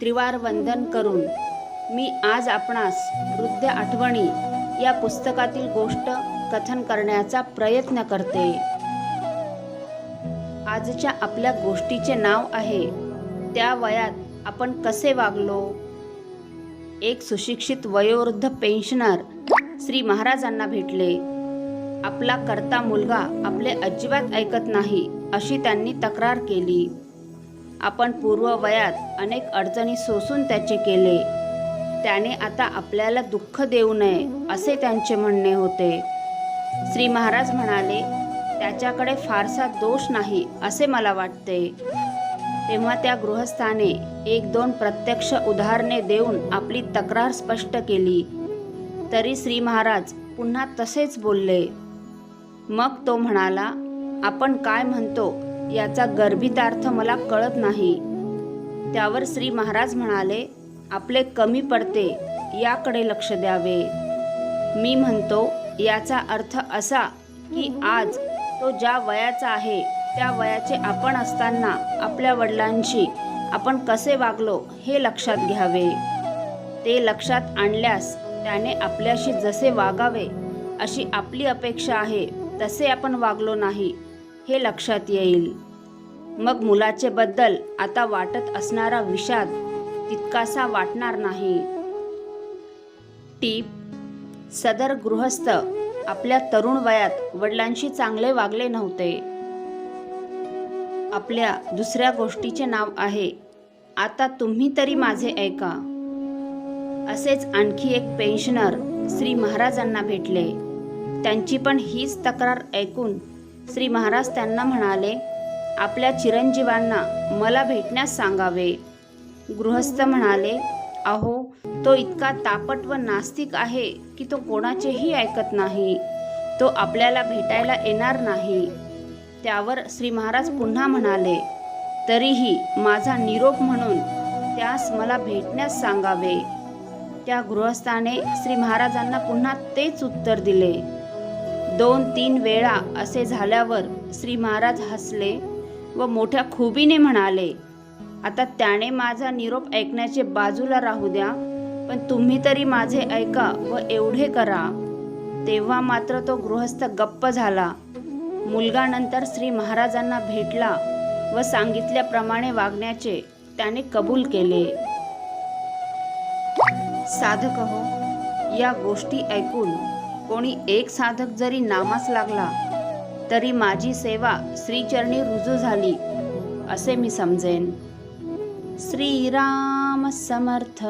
त्रिवार वंदन करून मी आज आपणास वृद्ध आठवणी या पुस्तकातील गोष्ट कथन करण्याचा प्रयत्न करते. आजच्या आपल्या गोष्टीचे नाव आहे त्या वयात आपण कसे वागलो? एक सुशिक्षित वयोवृद्ध पेन्शनर श्री महाराजांना भेटले. आपला करता मुलगा आपले अजिबात ऐकत नाही अशी त्यांनी तक्रार केली. आपण पूर्व वयात अनेक अडचणी सोसून त्याचे केले. त्याने आता आपल्याला दुःख देऊ नये असे त्यांचे म्हणणे होते. श्री महाराज म्हणाले त्याच्याकडे फारसा दोष नाही असे मला वाटते. तेव्हा त्या गृहस्थाने एक दोन प्रत्यक्ष उदाहरणे देऊन आपली तक्रार स्पष्ट केली. तरी श्री महाराज पुन्हा तसेच बोलले. मग तो म्हणाला आपण काय म्हणतो? याचा गर्भितार्थ मला कळत नाही. त्यावर श्री महाराज म्हणाले आपले कमी पडते याकडे लक्ष द्यावे. मी म्हणतो याचा अर्थ असा की आज तो ज्या वयाचा आहे त्या वयाचे आपण असताना आपल्या वडिलांशी आपण कसे वागलो हे लक्षात घ्यावे. ते लक्षात आणल्यास त्याने आपल्याशी जसे वागावे अशी आपली अपेक्षा आहे तसे आपण वागलो नाही. हे लक्षात येईल. मग मुलाचे बद्दल आता वाटत असणारा विषाद तितकासा वाटणार नाही. टीप सदर गृहस्थ आपल्या तरुण वयात वडिलांशी चांगले वागले नव्हते. आपल्या दुसऱ्या गोष्टीचे नाव आहे आता तुम्ही तरी माझे ऐका. असेच आणखी एक पेन्शनर श्री महाराजांना भेटले. त्यांची पण हीच तक्रार ऐकून श्री महाराज त्यांना म्हणाले आपल्या चिरंजीवांना मला भेटण्यास सांगावे. गृहस्थ म्हणाले अहो तो इतका तापट व नास्तिक आहे की तो कोणाचेही ऐकत नाही. तो आपल्याला भेटायला येणार नाही. त्यावर श्री महाराज पुन्हा म्हणाले तरीही माझा निरोप म्हणून त्यास मला भेटण्यास सांगावे. त्या गृहस्थाने श्री महाराजांना पुन्हा तेच उत्तर दिले. दोन तीन वेळा असे झाल्यावर श्री महाराज हसले व मोठ्या खुबीने म्हणाले आता त्याने माझा निरोप ऐकण्याचे बाजूला राहू द्या पण तुम्ही तरी माझे ऐका व एवढे करा. तेव्हा मात्र तो गृहस्थ गप्प झाला. मुलगा नंतर श्री महाराजांना भेटला व सांगितल्याप्रमाणे वागण्याचे त्याने कबूल केले. साधक हो या गोष्टी ऐकून कोणी एक साधक जरी नामास लागला तरी माझी सेवा श्रीचरणी रुजू झाली असे मी समजेन. श्रीराम समर्थ.